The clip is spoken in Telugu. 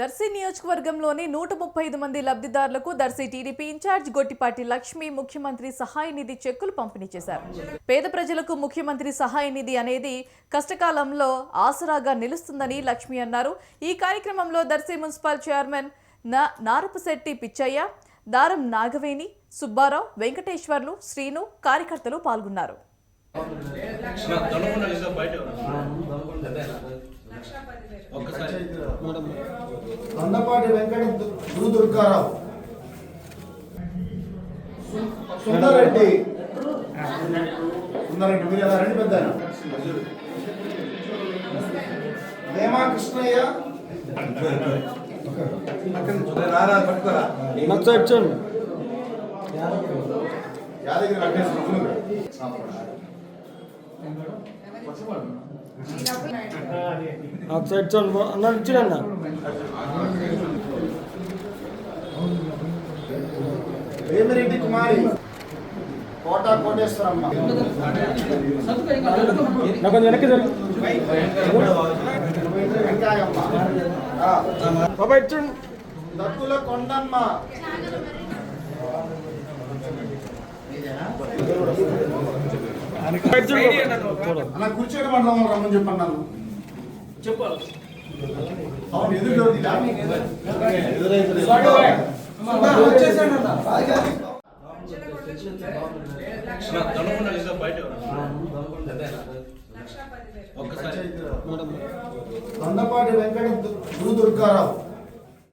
దర్శి నియోజకవర్గంలోని నూట ముప్పై ఐదు మంది లబ్ధిదారులకు దర్శి టీడీపీ ఇన్ఛార్జ్ గొట్టిపాటి లక్ష్మి ముఖ్యమంత్రి సహాయ నిధి చెక్కులు పంపిణీ చేశారు. పేద ప్రజలకు ముఖ్యమంత్రి సహాయ నిధి అనేది కష్టకాలంలో ఆసరాగా నిలుస్తుందని లక్ష్మి అన్నారు. ఈ కార్యక్రమంలో దర్శి మున్సిపల్ చైర్మన్ నారపశెట్టి పిచ్చయ్య దారం నాగవేణి సుబ్బారావు వెంకటేశ్వర్లు శ్రీను కార్యకర్తలు పాల్గొన్నారు. మందపాటి వెంకట గురు దుర్గారావు సుందరెడ్డి. సుందరెడ్డి మీరు ఎలా రండి పెద్ద వేమా కృష్ణయ్య యాదగిరి సైడ్ చూడండి అన్న ఇచ్చాడన్న వేమిరెడ్డి కుమారి. కోట కోటేశ్వరమ్మ. వెంకాయమ్మ దత్తుల కొండమ్మ. అలా కూర్చొని మండలం రమ్మని చెప్పన్నాను అవును ఎదురు మందపాటి వెంకట గురు దుర్గారావు.